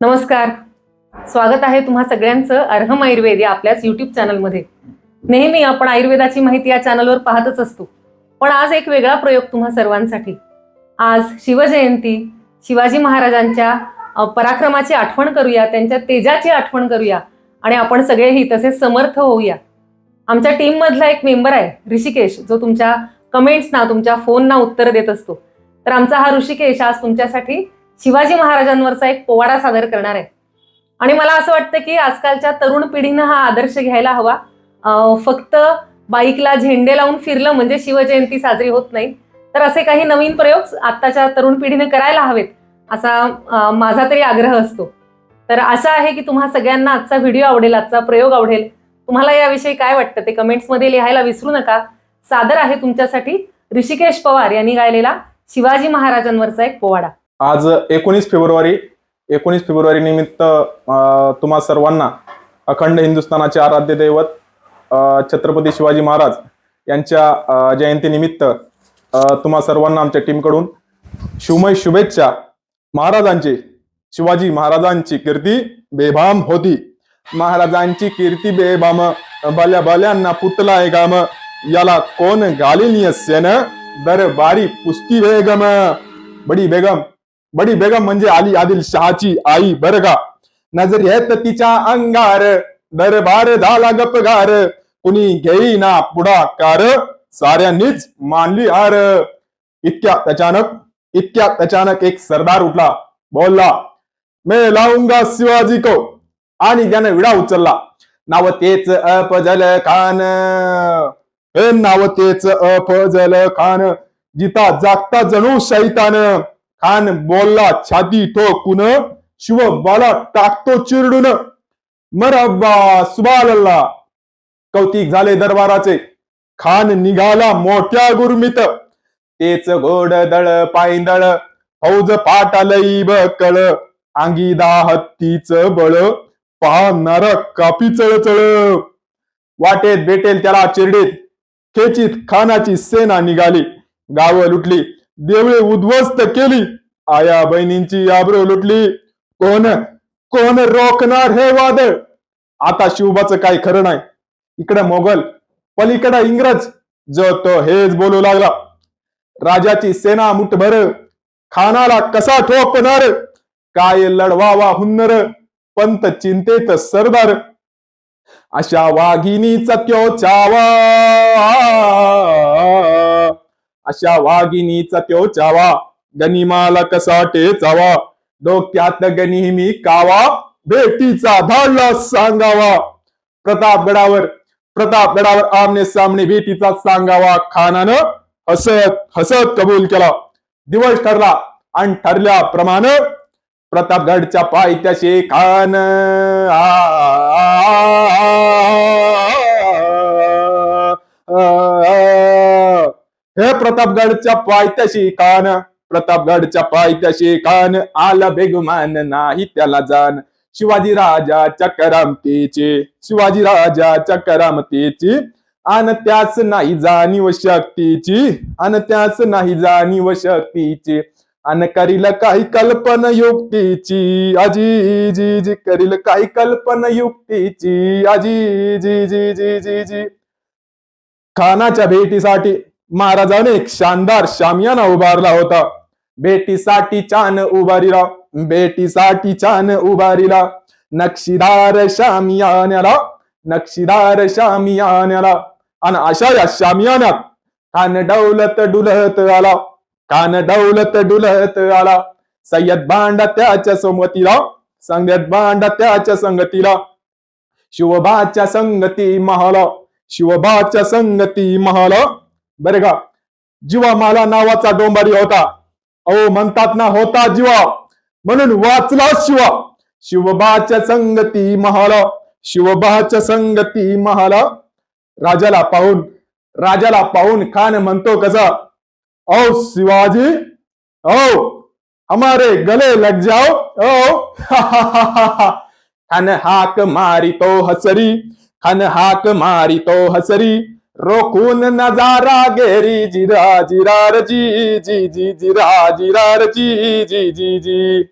नमस्कार. स्वागत आहे तुम्हा सगळ्यांचं अर्हम आयुर्वेद या आपल्याच युट्यूब चॅनलमध्ये नेहमी आपण आयुर्वेदाची माहिती या चॅनलवर पाहतच असतो. पण आज एक वेगळा प्रयोग तुम्हा सर्वांसाठी. आज शिवजयंती शिवाजी महाराजांच्या पराक्रमाची आठवण करूया त्यांच्या तेजाची आठवण करूया आणि आपण सगळेही तसे समर्थ होऊया. आमच्या टीममधला एक मेंबर आहे ऋषिकेश जो तुमच्या कमेंट्सना तुमच्या फोनना उत्तर देत असतो. तर आमचा हा ऋषिकेश आज तुमच्यासाठी शिवाजी महाराजांवरचा एक पोवाडा सादर करणार आहे आणि मला असं वाटतं की आजकालच्या तरुण पिढीनं हा आदर्श घ्यायला हवा. फक्त बाईकला झेंडे लावून फिरलं म्हणजे शिवजयंती साजरी होत नाही. तर असे काही नवीन प्रयोग आत्ताच्या तरुण पिढीने करायला हवेत असा माझा तरी आग्रह असतो. तर आशा आहे की तुम्हा सगळ्यांना आजचा व्हिडिओ आवडेल आजचा प्रयोग आवडेल. तुम्हाला याविषयी काय वाटतं ते कमेंट्समध्ये लिहायला विसरू नका. सादर आहे तुमच्यासाठी ऋषिकेश पवार यांनी गायलेला शिवाजी महाराजांवरचा एक पोवाडा. आज एकोणीस फेब्रुवारी एकोणीस फेब्रुवारी निमित्त तुम्हा सर्वांना अखंड हिंदुस्थानाचे आराध्य दैवत छत्रपती शिवाजी महाराज यांच्या जयंतीनिमित्त तुम्हा सर्वांना आमच्या टीमकडून शिवमय शुभेच्छा. महाराजांची शिवाजी महाराजांची कीर्ती बेभाम होती. महाराजांची कीर्ती बेभाम भल्या भल्यांना पुतला गाम. याला कोण घालील सेन दरबारी पुस्ती बेगम. बडी बेगम. बडी बेगम म्हणजे आली आदिल शहाची आई बर का? नजर येत तिच्या अंगार दरबार झाला गपगार कुणी घेईना पुढाकार साऱ्यांनीच मानली हार. इतक्या अचानक इतक्या अचानक एक सरदार उठला. बोलला मे लावूंगा शिवाजी को. आणि त्याने विडा उचलला. नाव तेच अपजल खान. हे नाव तेच अपजल खान. जिता जागता जणू शैतान. खान बोलला छाती ठोकून शिव बाला टाकतो चिरडून. मरब्बा सुबालल्ला. कौतिक झाले दरबाराचे. खान निघाला मोठ्या गुरमित. तेच गोड दळ पायदळ. फौज पाटालई बकळ अंगी हत्तीच बळ. पाहणार कापी चळचळ. वाटेत भेटेल त्याला चिरडीत. खेचीत खानाची सेना निघाली. गाव लुटली. देवळे उद्ध्वस्त केली. आया बहिणींची आबरो लुटली. कोण कोण रोखणार हे वादळ? आता शिवबाचं काही खरं नाही. इकडे मोगल पलीकडे इंग्रज. जो तो हेच बोलू लागला. राजाची सेना मुठभर. खानाला कसा ठोकणार? काय लढवावा हुन्नर? पंत चिंतेत सरदार. अशा वाघिनीचा त्यो चावा अशा वाघिणीचा त्यो चावा गनिमाला कसा टेचावा डोक्यात गनिमी कावा भेटीचा धाडला सांगावा प्रतापगडावर प्रतापगडावर आमने सामने भेटीचा सांगावा खानानं हसत हसत कबूल केला दिवस ठरला आणि ठरल्याप्रमाणे प्रतापगडच्या पायथ्याशी खान हे प्रतापगडच्या पायथ्याशी कान प्रतापगडच्या पायथ्याशी कान आला बेगुमान नाही त्याला जाण. शिवाजी राजाच्या करामतीची शिवाजी राजाच्या करामतीची. अन त्याच नाही जाणीव शक्तीची अन त्याच नाही जाणीव शक्तीची. अन करील काही कल्पना युक्तीची अजी जी जी करील काही कल्पना युक्तीची अजी जी जी जी जी जी खानाच्या भेटीसाठी महाराजाने एक शानदार शामियाना उभारला होता. भेटीसाठी छान उभारीला भेटीसाठी छान उभारीला. नक्षीदार शामियान्याला नक्षीदार शामियान्याला. आणि अशा या शामियान्यात खान डौलत डुलत आला खान डौलत डुलत आला. सय्यद भांडा त्याच्या सोमतीला संगत भांडा त्याच्या संगतीला. शिवबाच्या संगती महाला शिवबाच्या संगती महाला. बरे का? जीवा माला नावाचा डोंबारी होता. अहो म्हणतात ना होता जीवा. म्हणून वाचला शिवा. शिवबाच्या संगती महाला. शिवबाच्या संगती महाला. राजाला पाहून राजाला पाहून खान म्हणतो कसा? औ शिवाजी औ हमारे गले लग जाओ. ओ खान हाक मारी तो हसरी. खान हाक मारी तो हसरी. रोखून नजारा गेरी जिरा जिरा जी जी जी जिरा जिरा जी जी जी जी.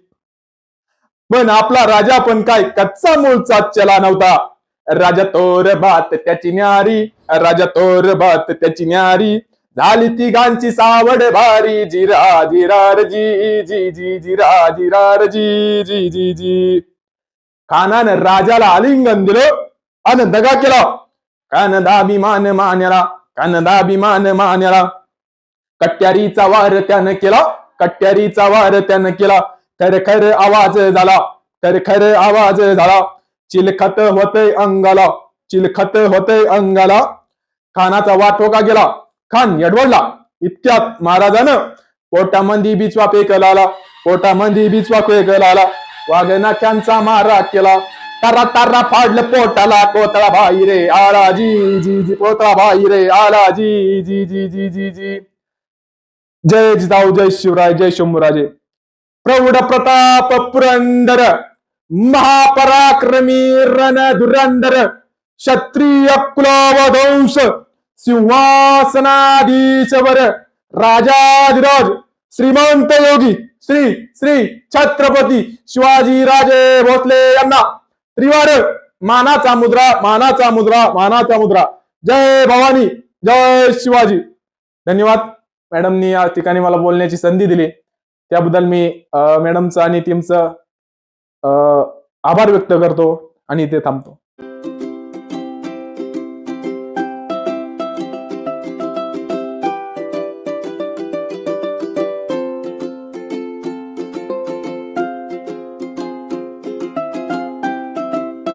पण आपला राजा पण काय कच्चा मूळचा चला नव्हता. राजा तोर भात त्याची न्यारी राजा तोर भात त्याची न्यारी. झाली तिघांची सावड भारी जिरा जिरा जी जी जी जिरा जिरा जी जी जी जी. खानानं राजाला आलिंगन दिलं आणि दगा केला. कानदाभिमान मान्याला कानदाभिमान मान्याला कट्यारीचा वार त्यानं केला कट्यारीचा वार त्यानं केला. तर खर आवाज झाला तर खर आवाज झाला. चिलखत होते अंगाला चिलखत होते अंगाला. खानाचा वाटोका गेला खान यडवडला. इतक्यात महाराजानं पोटामंदी बिचवा पेकलाला पोटामंदी बिचवा पेकलाला वाघनाक्यांचा मारा केला. तारा तारा फाडलं पोटाला कोतळा भाई रे, आला जी जी जी पोतळा भाई रे, आला जी जी जी जी जी जी। जय जिजाऊ, जय शिवराय, जय शंभूराजे। प्रौढ प्रताप पुरंदर, महापराक्रमी रणधुरंदर क्षत्रिय कुलावधंश सिंहासनाधीशवर, राजाधिराज, श्रीमंत योगी, श्री श्री छत्रपती शिवाजी राजे भोसले यांना त्रिवार मानाचा मुद्रा मानाचा मुद्रा मानाचा मुद्रा. जय भवानी जय शिवाजी. धन्यवाद. मॅडमनी या ठिकाणी मला बोलण्याची संधी दिली. त्याबद्दल मी मॅडमचं आणि टीमचं अं, आभार व्यक्त करतो आणि इथे थांबतो.